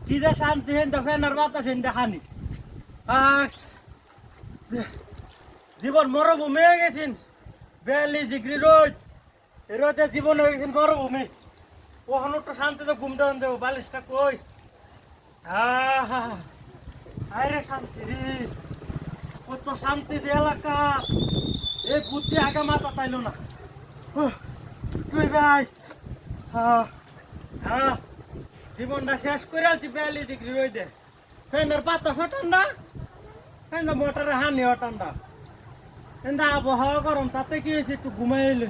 কি যে শান্তি হেন তো ফ্যানের বাতাস হেন দেখানি জীবন মরভূমি হয়ে গেছেন বিয়াল্লিশ ডিগ্রি রোদ রোদে জীবন হয়ে গেছেন মরভূমি ওখানে তো শান্তিতে ঘুম দেওয়ান দেবো বালিশটা কই আরে শান্তি রে কত শান্তি এলাকা এই বুদ্ধি আগে মাথা চাইলো না তুই ভাই। জীবনটা শেষ করে আলছি বিয়াল্লিশ ডিগ্রি রোদে ফ্যানের বাতাসও ঠান্ডা ফ্যান মোটরে হানিও ঠান্ডা কিন্তু আবহাওয়া গরম তাতে কি হয়েছে? একটু ঘুমাই এলে।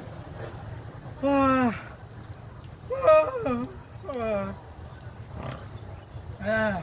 আহ,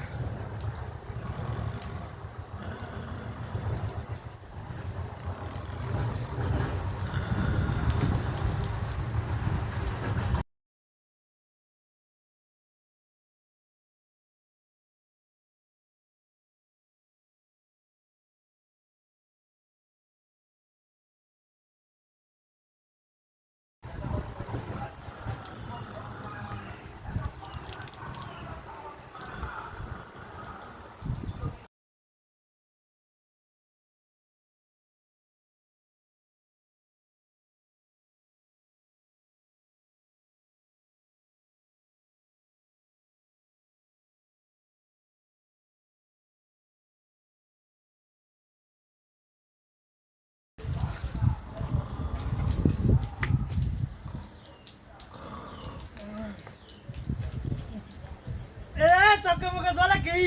চোখে মুখে জলে কি?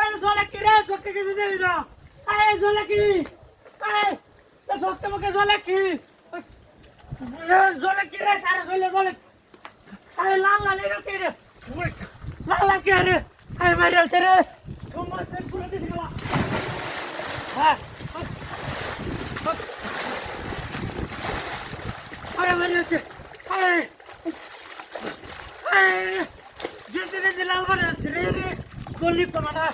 এ জলে কি রে? চোখে কিছু দেই না। এ জলে কি? এ চোখে মুখে জলে কি? জলে কি রে? সারা জলে জলে এ লাল লাল এর কি রে? লাল লাল কি রে? এ মারি আলছে রে। তোমার সে পুরো দিছ গলা। হ্যাঁ আরে, মারি আলছে। এই এই যেতে যেতে লাল বারে আছে রে রে গলি কমাটা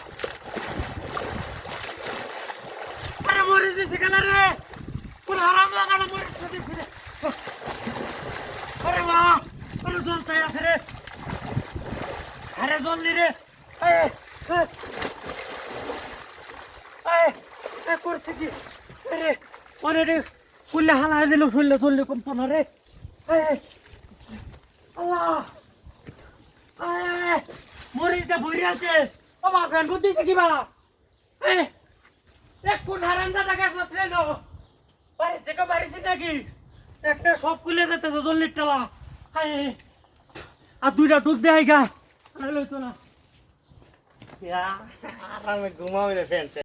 আরে মরে যেতে গেল রে। পুরো হারাম লাগানো মরে যেতে রে আরে বাবা আরে জলতে আছে রে। আরে রে। এই এই এই করছে কি? রে রে কুল্লে হালা দিল শুনলে চললে কোন তো না রে আল্লাহ। মরিটা ভরে আছে ও মা এক কোন হারাম দাদা গেছে ট্রেন বাড়ি থেকে বাড়িছি নাকি? একটা সব খুলে যেতেছে জল্লির টালা আর দুইটা ডুব দেয় গা। লইতো না। আরামে ঘুমাবে ফ্যান